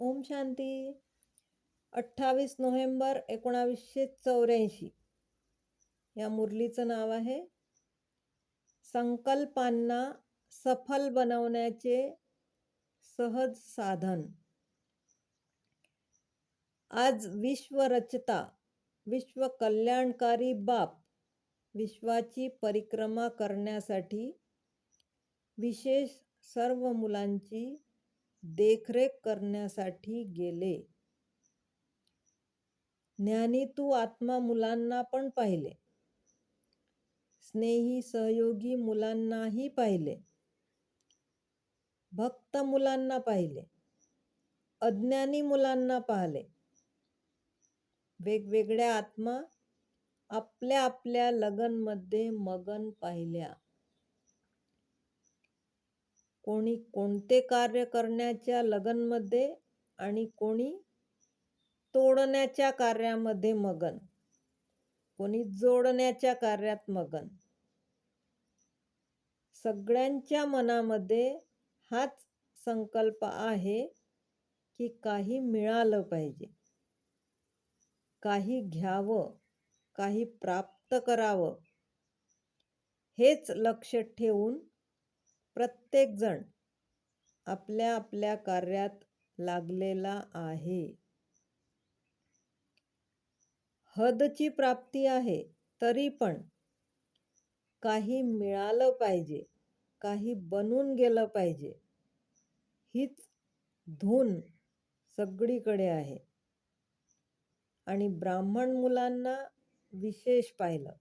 ओम शांती. अठ्ठावीस नोव्हेंबर एकोणावीसशे चौऱ्याऐंशी. या मुरलीचं नाव आहे. संकल्पांना सफल बनवण्याचे सहज साधन. आज विश्वरचता विश्व कल्याणकारी बाप विश्वाची परिक्रमा करण्यासाठी विशेष सर्व मुलांची देखरेख करण्यासाठी गेले. ज्ञानी तू आत्मा मुलांना पण पाहिले. स्नेही सहयोगी मुलांनाही पाहिले. भक्त मुलांना पाहिले. अज्ञानी मुलांना पाहिले. वेगवेगळ्या आत्मा आपल्या आपल्या लगनमध्ये मगन पाहिल्या. कोणी कोणते कार्य करण्याच्या लगनमध्ये आणि कोणी तोडण्याच्या कार्यामध्ये मगन. कोणी जोडण्याच्या कार्यात मगन. सगळ्यांच्या मनामध्ये हाच संकल्प आहे की काही मिळालं पाहिजे. काही घ्यावं काही प्राप्त करावं. हेच लक्ष ठेवून प्रत्येकजण आपल्या आपल्या कार्यात लागलेला आहे. हदची प्राप्ती आहे तरी पण काही मिळालं पाहिजे काही बनून गेलं पाहिजे हीच धून सगळीकडे आहे. आणि ब्राह्मण मुलांना विशेष पाहिलं.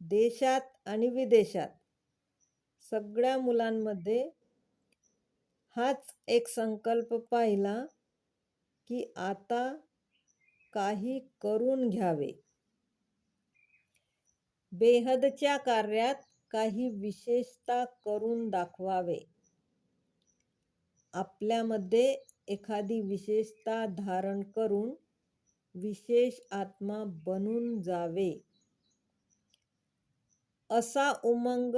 देशात आणि विदेशात सगळ्या मुलांमध्ये हाच एक संकल्प पाहिला की आता काही करून घ्यावे. बेहदच्या कार्यात काही विशेषता करून दाखवावे. आपल्यामध्ये एखादी विशेषता धारण करून विशेष आत्मा बनून जावे. असा उमंग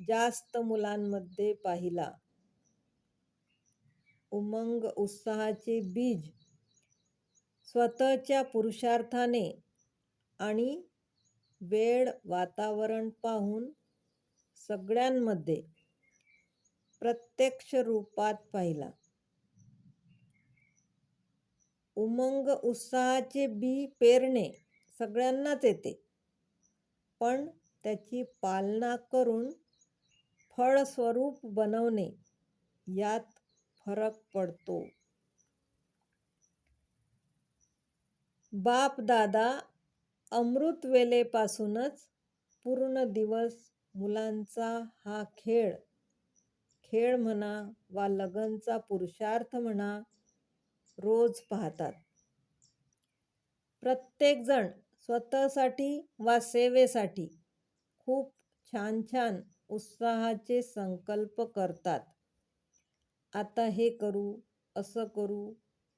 जास्त मुलांमध्ये पाहिला. उमंग उत्साहाचे बीज स्वतःच्या पुरुषार्थाने आणि वेळ वातावरण पाहून सगळ्यांमध्ये प्रत्यक्ष रूपात पाहिला. उमंग उत्साहाचे बी पेरणे सगळ्यांनाच येते. पण त्याची पालना करून फळस्वरूप बनवणे यात फरक पडतो. बाप दादा अमृतवेलेपासूनच पूर्ण दिवस मुलांचा हा खेळ. खेळ म्हणा वा लगनचा पुरुषार्थ म्हणा रोज पाहतात. प्रत्येकजण स्वतःसाठी वा सेवेसाठी खूप छान छान उत्साहाचे संकल्प करतात. आता हे करू असं करू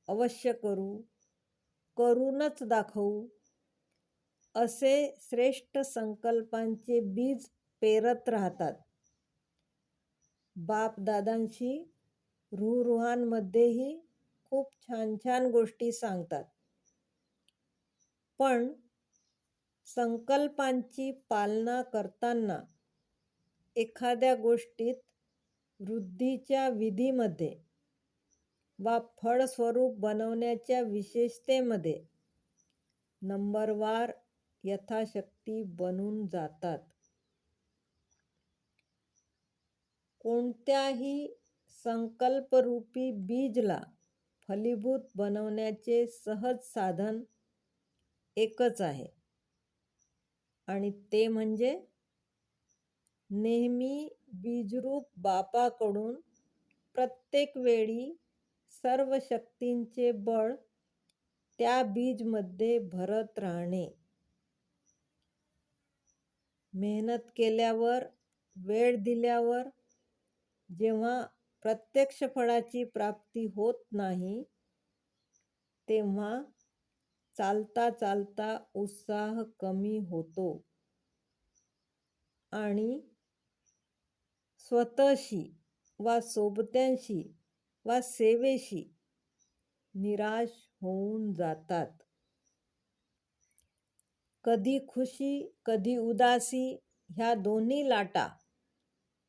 अवश्य करू करूनच दाखवू असे श्रेष्ठ संकल्पांचे बीज पेरत राहतात. बापदादांशी रुहरुहांमध्येही खूप छान छान गोष्टी सांगतात. पण संकल्पांची पालना करताना एखाद्या गोष्टीत वृद्धीच्या विधीमध्ये वा फळस्वरूप बनवण्याच्या विशेषतेमध्ये नंबरवार यथाशक्ती बनून जातात. कोणत्याही संकल्परूपी बीजला फलीभूत बनवण्याचे सहज साधन एकच आहे. आणि ते म्हणजे नेहमी बीजरूप बापाकडून प्रत्येक वेळी सर्व शक्तींचे बळ त्या बीजमध्ये भरत राहणे. मेहनत केल्यावर वेळ दिल्यावर जेव्हा प्रत्यक्ष फळाची प्राप्ती होत नाही तेव्हा चालता चालता उत्साह कमी होतो. आणि स्वतःशी वा सोबत्यांशी वा सेवेशी निराश होऊन जातात. कधी खुशी कधी उदासी ह्या दोन्ही लाटा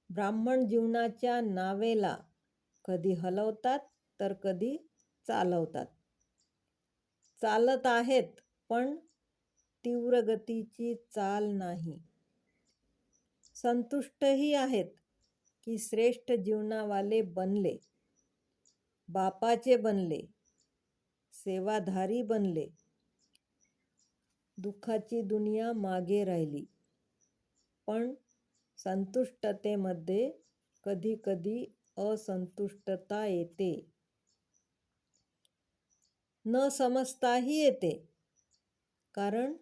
ब्राह्मण जीवनाच्या नावेला कधी हलवतात तर कधी चालवतात. चालत आहेत पण तीव्र गतीची चाल नाही. संतुष्टही आहेत की श्रेष्ठ जीवनावाले बनले बापाचे बनले सेवाधारी बनले. दुःखाची दुनिया मागे राहिली. पण संतुष्टतेमध्ये कधी कधी असंतुष्टता येते. न समजताही येते. कारण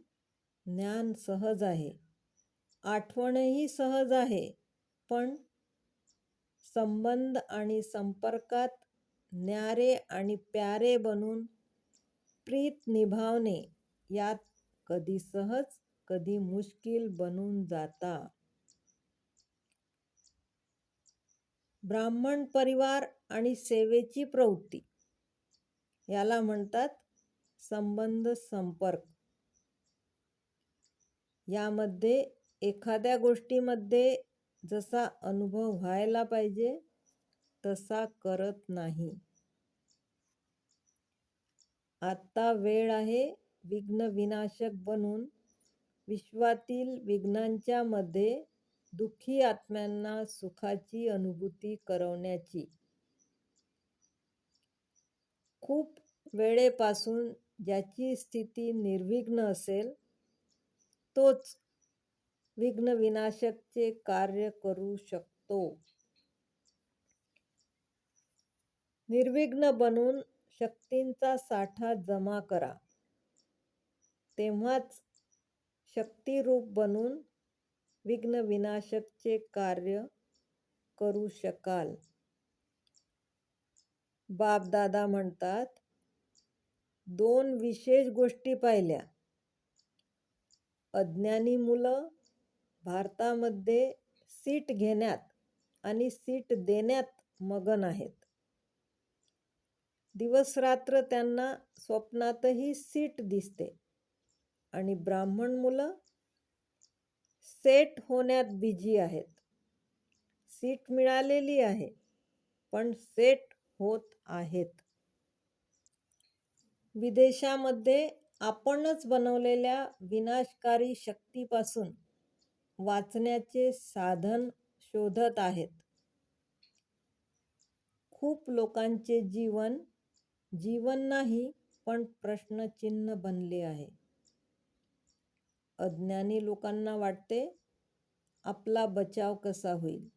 ज्ञान सहज आहे. आठवणही सहज आहे. पण संबंध आणि संपर्कात न्यारे आणि प्यारे बनून प्रीत निभावणे यात कधी सहज कधी मुश्किल बनून जाता. ब्राह्मण परिवार आणि सेवेची प्रवृत्ती. याला म्हणतात संबंध संपर्क. यामध्ये एखाद्या गोष्टीमध्ये जसा अनुभव व्हायला पाहिजे तसा करत नाही. आता वेळ आहे विघ्न विनाशक बनून विश्वातील विघ्नांच्या मध्ये दुःखी आत्म्यांना सुखाची अनुभूती करवण्याची. खूप वेळेपासून ज्याची स्थिती निर्विघ्न असेल तोच विघ्नविनाशकचे कार्य करू शकतो. निर्विघ्न बनून शक्तींचा साठा जमा करा. तेव्हाच शक्तिरूप बनून विघ्नविनाशकचे कार्य करू शकाल. बापदादा म्हणतात दोन विशेष गोष्टी पाहिल्या. अज्ञानी मुलं भारतामध्ये सीट घेण्यात आणि सीट देण्यात मगन आहेत. दिवसरात्र त्यांना स्वप्नातही सीट दिसते आणि ब्राह्मण मुलं सेट होण्यात बिझी आहेत. सीट मिळालेली आहे पण सेट होत आहेत. विदेशामध्ये आपणच बनवलेल्या विनाशकारी शक्तीपासून वाचण्याचे साधन शोधत आहेत. खूप लोकांचे जीवन जीवन नाही पण प्रश्नचिन्ह बनले आहे. अज्ञानी लोकांना वाटते आपला बचाव कसा होईल?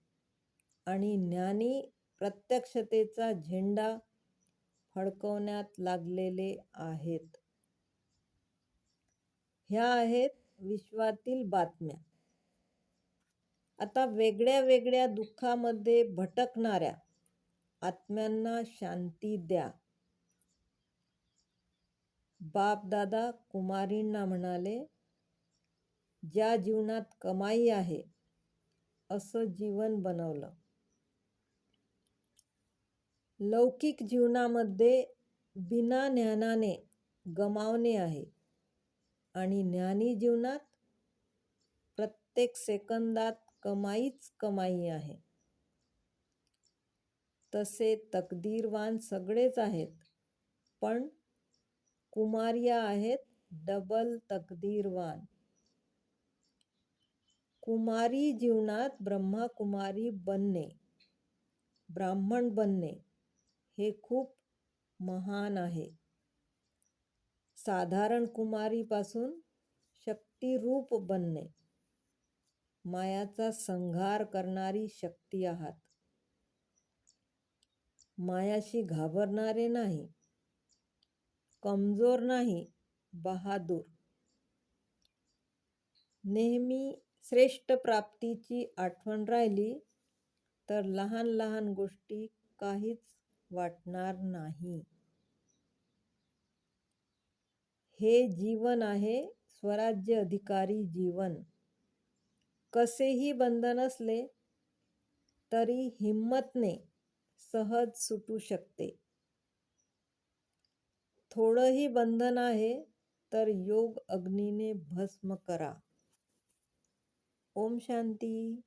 आणि ज्ञानी प्रत्यक्षतेचा झेंडा फडकवण्यात लागलेले आहेत. ह्या आहेत विश्वातील बातम्या. आता वेगळ्या वेगळ्या दुःखामध्ये भटकणाऱ्या आत्म्यांना शांती द्या. बापदादा कुमारींना म्हणाले ज्या जीवनात कमाई आहे असं जीवन बनवलं. लौकिक जीवनामध्ये बिना ज्ञानाने गमावणे आहे आणि ज्ञानी जीवनात प्रत्येक सेकंदात कमाईच कमाई आहे. तसे तकदीरवान सगळेच आहेत पण कुमारिया आहेत डबल तकदीरवान. कुमारी जीवनात ब्रह्माकुमारी बनणे ब्राह्मण बनणे हे खूप महान आहे. साधारण कुमारीपासून शक्तिरूप बनणे. मायाचा संहार करणारी शक्ती आहात. मायाशी घाबरणारे नाही. कमजोर नाही बहादूर. नेहमी श्रेष्ठ प्राप्तीची आठवण राहिली तर लहान लहान गोष्टी काहीच वाटणार नाही. हे जीवन आहे स्वराज्य अधिकारी जीवन. कसेही बंधन असले तरी हिम्मतने सहज सुटू शकते. थोडंही बंधन आहे तर योग अग्नीने भस्म करा. ओम शांती.